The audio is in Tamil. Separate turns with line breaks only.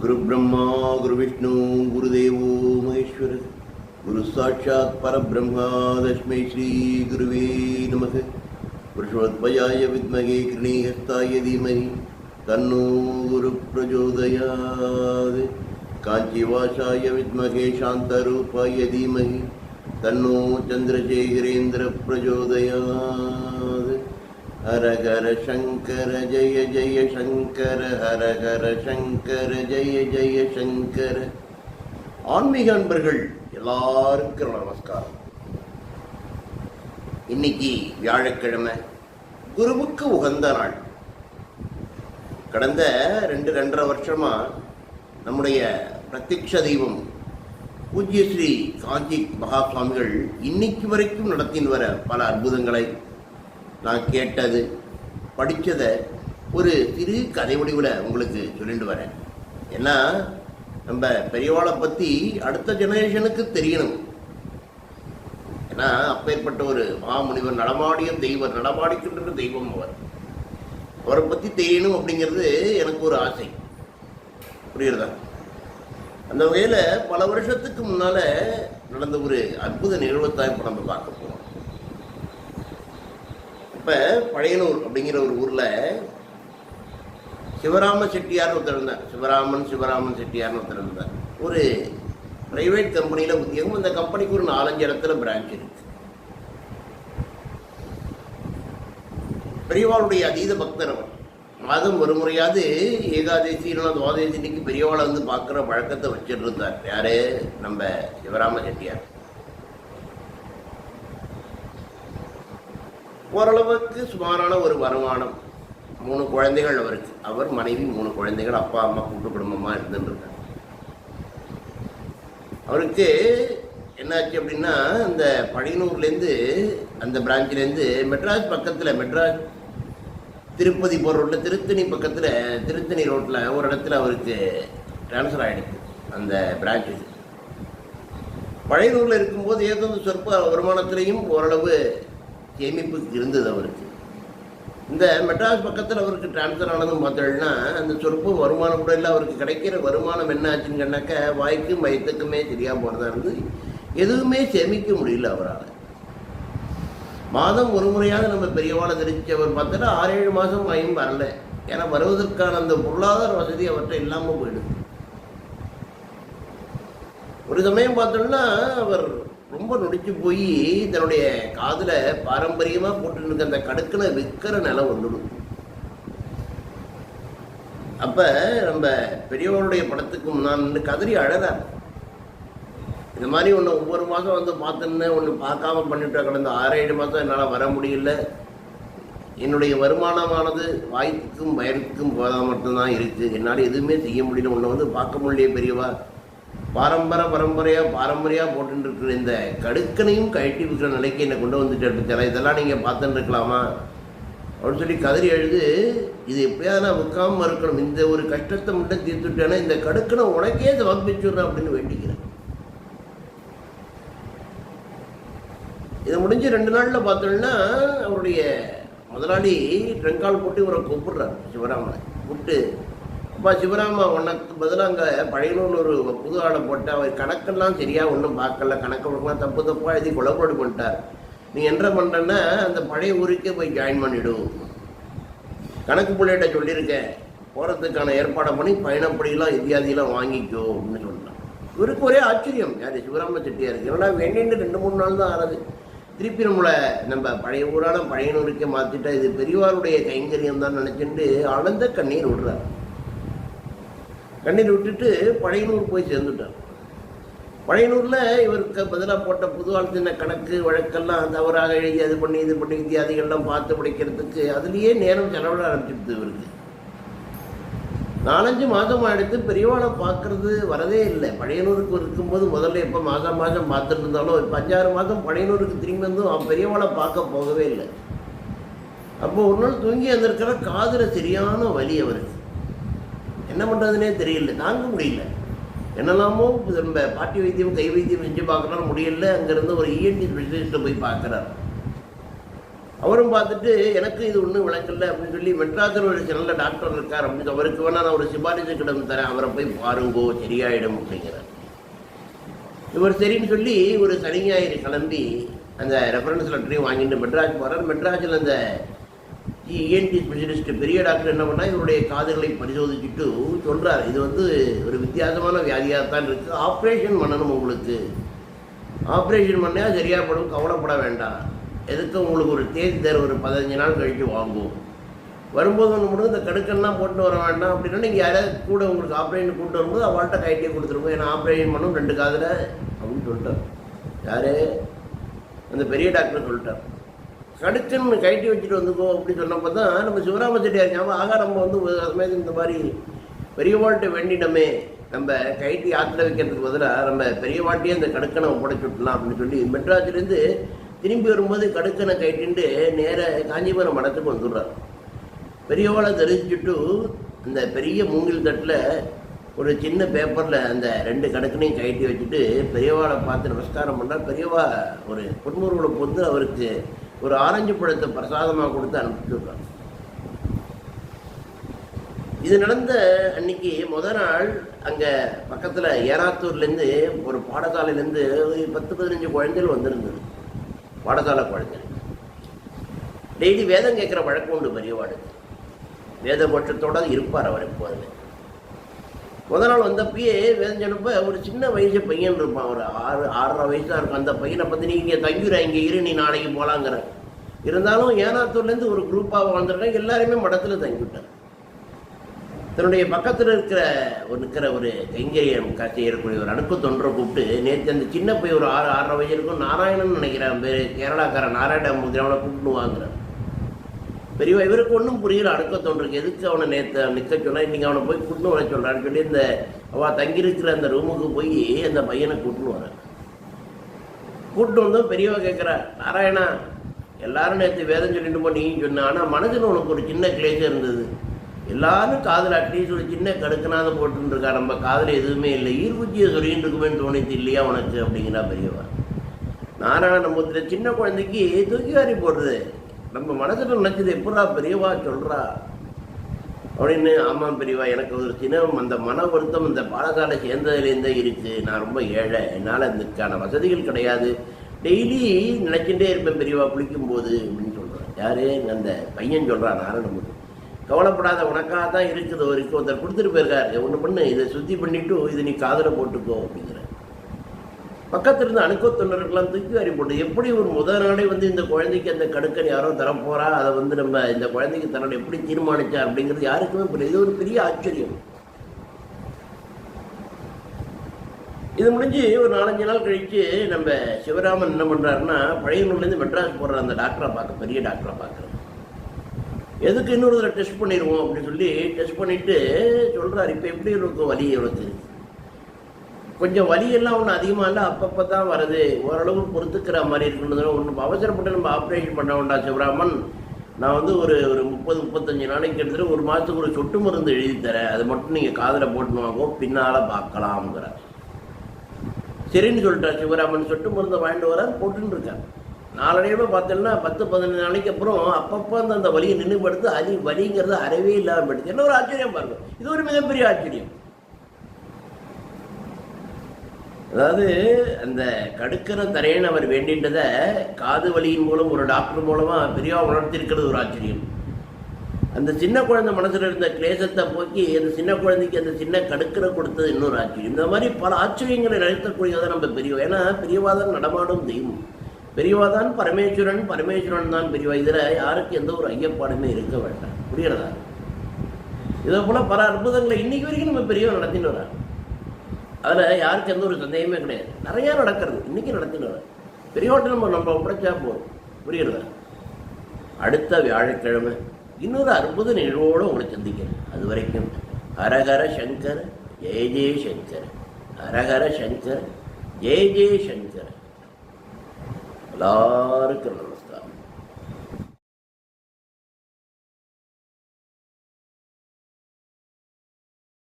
குரு பிரம்மா குரு விஷ்ணு குருதேவோ மகேஸ்வரர் குரு சாட்சாத் பரபிரம்மா தஸ்மை ஸ்ரீ குருவே நமக. புருஷோத்பயாய வித்மகே கிருணீகஸ்தாய தீமகி. தன்னோ குரு பிரச்சோதயாத் காஞ்சிவாசாய வித்மகே சாந்தரூபாய தீமகி. தன்னோ சந்திரசேகரேந்திர பிரச்சோதயாத் ஹர ஹர சங்கர ஜெய ஜெய சங்கர ஹர ஹர சங்கர ஜெய ஜெய சங்கர ஆன்மீக அன்பர்கள் எல்லாருக்கும் நமஸ்காரம். இன்னைக்கு வியாழக்கிழமை குருவுக்கு உகந்த நாள். கடந்த ரெண்டு ரெண்டரை வருஷமா நம்முடைய பிரத்யக்ஷ தெய்வம் பூஜ்ய ஸ்ரீ காஞ்சி மகா சுவாமிகள் இன்னைக்கு வரைக்கும் நடத்தின்னு வர பல அற்புதங்களை நான் கேட்டது படித்ததை ஒரு சிறு கதை வடிவில் உங்களுக்கு சொல்லிட்டு வரேன். ஏன்னா நம்ம பெரியவாளை பற்றி அடுத்த ஜெனரேஷனுக்கு தெரியணும். ஏன்னா அப்பேற்பட்ட ஒரு மாமுனிவர் நடமாடிய தெய்வர் நடமாடிக்கின்ற தெய்வம் அவர். அவரை பற்றி தெரியணும் அப்படிங்கிறது எனக்கு ஒரு ஆசை. புரியுறதா அந்த வகையில் பல வருஷத்துக்கு முன்னால் நடந்த ஒரு அற்புத நிகழ்வைத்தான் இப்போ நம்ம பார்க்கணும் அப்போ இப்போ பழையனூர் அப்படிங்கிற ஒரு ஊரில் சிவராம செட்டியார்னு ஒருத்தர் இருந்தார். சிவராமன் சிவராமன் செட்டியார்னு ஒருத்தர் இருந்தார். ஒரு பிரைவேட் கம்பெனியில் உத்தியோகம். அந்த கம்பெனிக்கு ஒரு நாலஞ்சு இடத்துல பிரான்ச் இருக்கு. பெரியவாளுடைய அதீத பக்தர் அவர். மாதம் ஒரு முறையாவது ஏகாதேசி இல்லைனா துவாதேசி இன்னைக்கு பெரியவாளை வந்து பார்க்குற பழக்கத்தை வச்சுட்டு இருந்தார் யாரு? நம்ம சிவராம செட்டியார். ஓரளவுக்கு சுமாரான ஒரு வருமானம். மூணு குழந்தைகள் அவருக்கு. அவர் மனைவி மூணு குழந்தைகள் அப்பா அம்மா கூட்டு குடும்பமாக இருந்துருக்காங்க. அவருக்கு என்னாச்சு அப்படின்னா அந்த பழையனூர்லேருந்து அந்த பிரான்ச்சிலேருந்து மெட்ராஸ் பக்கத்தில் மெட்ராஸ் திருப்பதி போகிற ரோட்டில் திருத்தணி பக்கத்தில் திருத்தணி ரோட்டில் ஒரு இடத்துல அவருக்கு ட்ரான்ஸ்ஃபர் ஆகிடுச்சு அந்த பிரான்ச்சுக்கு பழையனூரில் இருக்கும்போது ஏதோ ஒரு சொற்ப வருமானத்துலேயும் ஓரளவு சேமிப்பு இருந்தது அவருக்கு. இந்த மெட்ராஸ் பக்கத்தில் அவருக்கு டிரான்ஸ்ஃபர் ஆனதும் பார்த்தோம்னா அந்த சொற்ப வருமானம் கூட இல்லை அவருக்கு கிடைக்கிற வருமானம் என்ன ஆச்சுன்னு சொன்னாக்க வாய்க்கும் வயத்துக்குமே சரியாக போகிறதா இருந்து எதுவுமே சேமிக்க முடியல அவரால். மாதம் ஒரு முறையாக நம்ம பெரியவாளை தெரிஞ்சவர் பார்த்தோன்னா ஆறு ஏழு மாதம் வாயும் வரல. ஏன்னா வருவதற்கான அந்த பொருளாதார வசதி அவர்கிட்ட இல்லாமல் போயிடுது. ஒரு சமயம் பார்த்தோம்னா அவர் ரொம்ப நொடிச்சு போய் தன்னுடைய காதில் பாரம்பரியமாக போட்டுட்டு இருக்க அந்த கடுக்கனை விற்கிற நிலை வந்துடும். அப்போ நம்ம பெரியவருடைய படத்துக்கு முன்னால் நின்று கதறி அழறார். இந்த மாதிரி ஒன்று ஒவ்வொரு மாதம் வந்து பார்த்துன்னு ஒன்று பார்க்காம பண்ணிட்டு கடந்த ஆறு ஏழு மாதம் என்னால் வர முடியல. என்னுடைய வருமானமானது வாய்ப்புக்கும் வயலுக்கும் போதாக மட்டும்தான் இருக்குது என்னால் எதுவுமே செய்ய முடியல. ஒன்று வந்து பார்க்க முடியல பெரியவா. பாரம்பர பரம்பரையாக பாரம்பரியாக போட்டுட்டு இருக்கிற இந்த கடுக்கனையும் கழட்டி விற்கிற நிலைக்கு என்னை கொண்டு வந்துட்டு எடுத்துச்சல இதெல்லாம் நீங்கள் பார்த்துட்டு இருக்கலாமா அப்படின்னு சொல்லி கதறி எழுது இது எப்படியாவது நான் விற்காமல் இருக்கணும். இந்த ஒரு கஷ்டத்தை மட்டும் தீர்த்துட்டேன்னா இந்த கடுக்கனை உனக்கே இதை சமர்ப்பிச்சுடுறேன் அப்படின்னு வேண்டிக்கிறேன். இதை முடிஞ்சு ரெண்டு நாளில் பார்த்தோம்னா அவருடைய முதலாளி ட்ரெங்கால் போட்டு இவரை கூப்பிடுறாரு சிவராமனை. கூப்பிட்டு அப்பா சிவராமா உனக்கு பதிலாக அங்கே பழையனூரில் ஒரு புது ஆடை போட்டு அவர் கணக்கெல்லாம் சரியாக ஒன்றும் பார்க்கல. கணக்கு ஒழுங்கெல்லாம் தப்பு தப்பாக எழுதி குழப்பாடு பண்ணிட்டார் நீ என்ன பண்ணுறன்னா அந்த பழைய ஊருக்கே போய் ஜாயின் பண்ணிவிடும் கணக்கு பிள்ளைகிட்ட சொல்லியிருக்கேன். போகிறதுக்கான ஏற்பாடை பண்ணி பயணப்படியெல்லாம் இத்தியாதியெல்லாம் வாங்கிக்கோ அப்படின்னு சொன்னான். இவருக்கு ஒரே ஆச்சரியம். யார் சிவராம செட்டியாருக்கு என்னடா வேண்டின்னு ரெண்டு மூணு நாள் தான் ஆறது திருப்பி நம்மளை நம்ம பழைய ஊரான பழையனூருக்கே மாற்றிட்டா இது பெரியவாருடைய கைங்கரியம் தான் நினச்சிட்டு அளந்த கண்ணீர் விடுறார். கண்ணீர் விட்டுட்டு பழையனூர் போய் சேர்ந்துட்டார். பழையனூரில் இவருக்கு பதிலாக போட்ட புது சின்ன கணக்கு வழக்கெல்லாம் தவறாக எழுதி அது பண்ணி இது பண்ணி வித்தியாதிகள்லாம் பார்த்து படிக்கிறதுக்கு அதுலேயே நேரம் செலவிட ஆரம்பிச்சிடுது இவருக்கு. நாலஞ்சு மாதம் எடுத்து பெரியவாளை பார்க்கறது வரதே இல்லை. பழையனூருக்கு இருக்கும்போது முதல்ல எப்போ மாதம் மாதம் பார்த்துட்டு இருந்தாலும் இப்போ அஞ்சாறு மாதம் பழையனூருக்கு திரும்பி வந்தும் அவன் பெரியவாளை பார்க்க போகவே இல்லை. அப்போ ஒரு நாள் தூங்கி வந்திருக்கிற காதில் சரியான வலி அவருக்கு. என்ன பண்ணுறதுனே தெரியல. தாங்க முடியல. என்னெல்லாமோ நம்ம பாட்டி வைத்தியம் கை வைத்தியம் செஞ்சு பார்க்குறாரு முடியல. அங்கேருந்து ஒரு இஎன்டி ஸ்பெஷலிஸ்ட்டை போய் பார்க்குறாரு. அவரும் பார்த்துட்டு எனக்கு இது ஒன்றும் விளங்கல அப்படின்னு சொல்லி மெட்ராஸில் ஒரு நல்ல டாக்டர் இருக்கார். அப்படின்னு அவருக்கு வேணால் நான் ஒரு சிபாரிசு கிடம் தரேன். அவரை போய் பாருங்கோ சரியாயிடும் அப்படிங்கிறார். இவர் சரின்னு சொல்லி ஒரு சனி ஞாயிறு கிளம்பி அந்த ரெஃபரன்ஸ் லெட்டரையும் வாங்கிட்டு மெட்ராஸ் போகிறார் மெட்ராஸில் அந்த இஎன்டி ஸ்பெஷலிஸ்ட் பெரிய டாக்டர் என்ன பண்ணால் இவருடைய காதுகளை பரிசோதிச்சுட்டு சொல்கிறார் இது வந்து ஒரு வித்தியாசமான வியாதியாக தான் இருக்குது ஆப்ரேஷன் பண்ணணும் உங்களுக்கு. ஆப்ரேஷன் பண்ணால் சரியாக படும் கவலைப்பட வேண்டாம். எதுக்கு உங்களுக்கு ஒரு தேதி தர ஒரு பதினஞ்சு நாள் கழித்து வாங்குவோம் வரும்போது ஒன்று மட்டும் இந்த கடுக்கெல்லாம் போட்டு வர வேண்டாம் அப்படின்னா நீங்கள் யாராவது கூட உங்களுக்கு ஆப்ரேஷன் கூட்டு வரும்போது அவள்கிட்ட கைட்டே கொடுத்துருங்க. ஏன்னா ஆப்ரேஷன் பண்ணும் ரெண்டு காதில் அப்படின்னு சொல்லிட்டார். யார்? அந்த பெரிய டாக்டர் சொல்லிட்டார். கடுக்குன்னு கைட்டி வச்சுட்டு வந்துக்கோ அப்படி சொன்னப்போ தான் நம்ம சிவராம செட்டியார் ஞாபகம் ஆகா நம்ம வந்து சமயத்து இந்த மாதிரி பெரியவாள்கிட்ட வேண்டிடமே நம்ம கைட்டி ஆற்றுல வைக்கிறதுக்கு பதிலாக நம்ம பெரியவாட்டியே அந்த கடுக்கனை ஒப்படைச்சு விட்டலாம் அப்படின்னு சொல்லி மெட்ராஸ்லேருந்து திரும்பி வரும்போது கடுக்கனை கைட்டின்ட்டு நேர காஞ்சிபுரம் மடத்துக்கு வந்துடுறார். பெரியவாளை தெரிஞ்சுட்டு அந்த பெரிய மூங்கில் தட்டில் ஒரு சின்ன பேப்பரில் அந்த ரெண்டு கணக்குனையும் கழட்டி வச்சுட்டு பெரியவாளை பார்த்து நமஸ்காரம் பண்ணால் பெரியவா ஒரு பொன்முருகளை பொந்து அவருக்கு ஒரு ஆரஞ்சு பழத்தை பிரசாதமாக கொடுத்து அனுப்பிச்சு இது நடந்த அன்னைக்கு முத நாள் அங்கே பக்கத்தில் ஏனாத்தூர்லேருந்து ஒரு பாடசாலையிலேருந்து ஒரு பத்து பதினஞ்சு குழந்தைகள் வந்திருந்தது. பாடசாலை குழந்தைகள். டெய்லி வேதம் கேட்குற வழக்கம் உண்டு பெரியவாடு வேத கோஷத்தோட இருப்பார் அவர் எப்போதுமே. முத நாள் வந்தப்பயே வேதம் சொன்னப்ப ஒரு சின்ன வயசு பையன் இருப்பான். ஒரு ஆறு ஆறரை வயசாக இருக்கும் அந்த பையனை பற்றி நீ இங்கே தங்கிற இங்கே இரு நீ நாளைக்கு போகலாங்கிற இருந்தாலும் ஏனாத்தூர்லேருந்து ஒரு குரூப்பாக வந்திருக்கேன் எல்லாருமே மடத்தில் தங்கிவிட்டார் தன்னுடைய பக்கத்தில் இருக்கிற ஒரு இருக்கிற ஒரு கைங்கரியம் செய்யக்கூடிய ஒரு அணுக்கு தொன்றை கூப்பிட்டு நேற்று அந்த சின்ன பையன் ஒரு ஆறு ஆறரை வயசு இருக்கும் நாராயணன் நினைக்கிறேன். பேர் கேரளாக்காரன். நாராயண அவனை கூப்பிட்டு வாங்குறேன் பெரியவா இவருக்கு ஒன்றும் புரியல. அடுக்க தோன்றுக்கு எதுக்கு அவனை நேற்று நிற்க சொன்னா இன்னைக்கு அவனை போய் கூட்டின்னு வர சொல்கிறான்னு சொல்லி இந்த அவள் தங்கியிருக்கிற அந்த ரூமுக்கு போய் அந்த பையனை கூட்டின்னு வரேன் கூட்டிட்டு வந்தோம் பெரியவா கேட்குறா நாராயணா எல்லாரும் நேற்று வேதம் சொல்லிட்டு போ நீயும் சொன்ன ஆனால் மனதில் உனக்கு ஒரு சின்ன கிளேசம் இருந்தது. எல்லாரும் காதில் அட்லீஸ்ட் ஒரு சின்ன கடுக்கனாத போட்டுருக்கா நம்ம காதில் எதுவுமே இல்லை. ஈர்க்குச்சியை சொல்லிட்டு இருக்குமேன்னு தோணித்து இல்லையா உனக்கு? அப்படிங்கிறா பெரியவா. நாராயணமூர்த்தியில சின்ன குழந்தைக்கு தூக்கி வாரி போடுறது. நம்ம மனசுல நினைச்சது எப்படா பெரியவா சொல்றா? அப்படின்னு ஆமாம் பெரியவா எனக்கு ஒரு சின்ன அந்த மன வருத்தம் இந்த பாடசாலை சேர்ந்ததுலேருந்தே இருக்கு. நான் ரொம்ப ஏழை என்னால் இதுக்கான வசதிகள் கிடையாது. டெய்லி நினைச்சுட்டே இருப்பேன் பெரியவா குளிக்கும்போது அப்படின்னு சொல்கிறேன் யாரு? அந்த பையன் சொல்கிறான் நாராயணமூர்த்தி கவலைப்படாத உனக்காக தான் இருக்குது ஒரு ஒருத்தர் கொடுத்துட்டு போயிருக்காரு. ஒன்று பண்ணு இதை சுத்தி பண்ணிட்டு இது நீ காதில் போட்டுக்கோ அப்படின்னு. பக்கத்தில் இருந்து அணுக்கத்தொண்டர்கள்லாம் தூக்கி வாரி போட்டு எப்படி ஒரு முதல் நாளே வந்து இந்த குழந்தைக்கு அந்த கடுக்கன் யாரோ தரப்போறா அதை வந்து நம்ம இந்த குழந்தைக்கு தன்னோட எப்படி தீர்மானிச்சா அப்படிங்கிறது யாருக்குமே புரியல. இது ஒரு பெரிய ஆச்சரியம். இது முடிஞ்சு ஒரு நாலஞ்சு நாள் கழித்து நம்ம சிவராமன் என்ன பண்ணுறாருன்னா பழையனூர்லேருந்து மெட்ராஸ் போடுற அந்த டாக்டரை பார்க்க பெரிய டாக்டரை பார்க்குறோம் எதுக்கு இன்னொரு தடவை டெஸ்ட் பண்ணிடுவோம் அப்படின்னு சொல்லி டெஸ்ட் பண்ணிவிட்டு சொல்கிறார் இப்போ எப்படி இருக்கும் வலி இவனுக்கு கொஞ்சம் வலியெல்லாம் ஒன்றும் அதிகமாக இல்லை அப்பப்போ தான் வருது. ஓரளவு பொறுத்துக்கிற மாதிரி இருக்குன்றதுனால ஒன்றும் அவசரப்பட்டு நம்ம ஆப்ரேஷன் பண்ண வேண்டாம் சிவராமன். நான் வந்து ஒரு ஒரு முப்பது முப்பத்தஞ்சு நாளைக்கு கிட்டத்தட்ட ஒரு மாதத்துக்கு ஒரு சொட்டு மருந்து எழுதி தரேன். அதை மட்டும் நீங்கள் காதில் போட்டுன்னு வாங்கோ பின்னால் பார்க்கலாம்ங்கிற. சரின்னு சொல்லிட்டார் சிவராமன். சொட்டு மருந்தை வாங்கிட்டு வரார் போட்டுன்னு இருக்கார். நாளடைவில் பார்த்தோம்னா பத்து பதினஞ்சு நாளைக்கு அப்புறம் அப்பப்போ அந்த அந்த வலியை நின்றுபடுத்து அது வலிங்கிறது அறவே இல்லாமல் போயிடுச்சு. என்ன ஒரு ஆச்சரியம் பாருங்கள் இது ஒரு மிகப்பெரிய ஆச்சரியம். அதாவது அந்த கடுக்கிற தரையன் அவர் வேண்டின்றதை காது வலியின் மூலம் ஒரு டாக்டர் மூலமாக பெரியவா உணர்த்திருக்கிறது ஒரு ஆச்சரியம். அந்த சின்ன குழந்தை மனசில் இருந்த கிளேசத்தை போக்கி அந்த சின்ன குழந்தைக்கு அந்த சின்ன கடுக்கிற கொடுத்தது இன்னொரு ஆச்சரியம். இந்த மாதிரி பல ஆச்சரியங்களை நிறுத்தக்கூடியதை நம்ம பெரியவா ஏன்னா பெரியவாதான் நடமாடும் தெய்வம். பெரியவாதான் பரமேஸ்வரன் பரமேஸ்வரன் தான் பெரியவா. இதில் யாருக்கு எந்த ஒரு ஐயப்பாடுமே இருக்க வேண்டாம். புரியறதா இதே போல பல அற்புதங்களை இன்னைக்கு வரைக்கும் நம்ம பெரியவா நடத்தின்னு வராங்க அதில் யாருக்கு எந்த ஒரு சந்தேகமே கிடையாது. நிறையா நடக்கிறது. இன்னைக்கு நடத்தின்னு பெரிய ஹோட்டல் நம்ம நம்ம ஒப்படைச்சா போதும். புரியுறதா? அடுத்த வியாழக்கிழமை இன்னொரு அற்புத நிகழ்வோடு உங்களை சந்திக்கிறேன். அது வரைக்கும் ஹரஹர சங்கர் ஜெய ஜெய சங்கர். ஹரஹர சங்கர் ஜெய ஜெய சங்கர். எல்லாருக்கும்